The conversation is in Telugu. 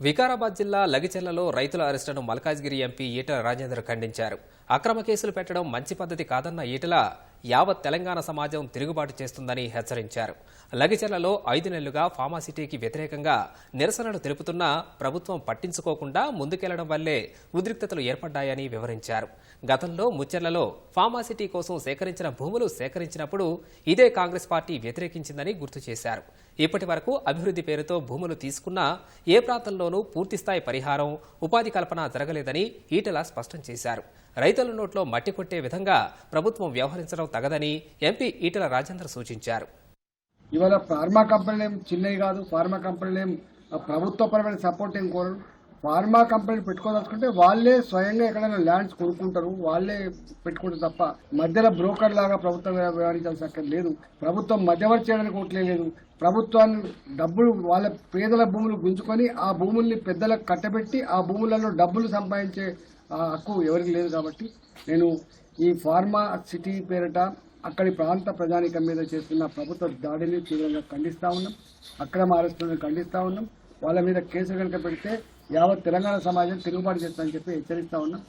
వికారాబాద్ జిల్లా లగిచెర్లలో రైతుల అరెస్టును మల్కాజ్గిరి ఎంపీ ఈటల రాజేందర్ ఖండించారు. అక్రమ కేసులు పెట్టడం మంచి పద్ధతి కాదన్న ఈటల యావత్ తెలంగాణ సమాజం తిరుగుబాటు చేస్తుందని హెచ్చరించారు. లగిచెర్లలో ఐదు నెలలుగా ఫార్మాసిటీకి వ్యతిరేకంగా నిరసనలు తెలుపుతున్నా ప్రభుత్వం పట్టించుకోకుండా ముందుకెళ్ళడం వల్లే ఉద్రిక్తతలు ఏర్పడ్డాయని వివరించారు. గతంలో ముచ్చెర్లలో ఫార్మాసిటీ కోసం సేకరించిన భూములు సేకరించినప్పుడు ఇదే కాంగ్రెస్ పార్టీ వ్యతిరేకించిందని గుర్తు చేశారు. ఇప్పటి వరకు అభివృద్ధి పేరుతో భూములు తీసుకున్నా ఏ ప్రాంతంలోనూ పూర్తిస్థాయి పరిహారం ఉపాధి కల్పన జరగలేదని ఈటల స్పష్టం చేశారు. రైతుల నోట్లో మట్టి కొట్టే విధంగా ప్రభుత్వం వ్యవహరించడం తగదని ఎంపీ ఈటల రాజేందర్ సూచించారు. ఇవాళ ఫార్మా కంపెనీలు ఏం చిన్నవి కాదు ఫార్మా కంపెనీలు ఏం ప్రభుత్వపరమైన సపోర్ట్ ఏం కోరరు ఫార్మా కంపెనీలు పెట్టుకోదలుచుకుంటే వాళ్ళే స్వయంగా ఎక్కడైనా ల్యాండ్స్ కొనుక్కుంటారు వాళ్ళే పెట్టుకుంటారు తప్ప మధ్యలో బ్రోకర్ లాగా ప్రభుత్వం వ్యవహరించాల్సిన అక్కడ లేదు. ప్రభుత్వం మధ్యవర్తి చేయడానికి ఓట్లే లేదు. ప్రభుత్వాన్ని డబ్బులు వాళ్ళ పేదల భూములు గుంజుకొని ఆ భూముల్ని పెద్దలకు కట్టబెట్టి ఆ భూములలో డబ్బులు సంపాదించే ఆ హక్కు ఎవరికి లేదు కాబట్టి నేను ఈ ఫార్మా సిటీ పేరిట అక్కడి ప్రాంత ప్రజానికం మీద చేస్తున్న ప్రభుత్వ దాడిని తీవ్రంగా ఖండిస్తా ఉన్నాం. అక్రమ అరెస్టులను ఖండిస్తా ఉన్నాం. వాళ్ళ మీద కేసులు కనుక పెడితే యావత్ తెలంగాణ సమాజం తిరుగుబాటు చేస్తామని చెప్పి హెచ్చరిస్తా ఉన్నాం.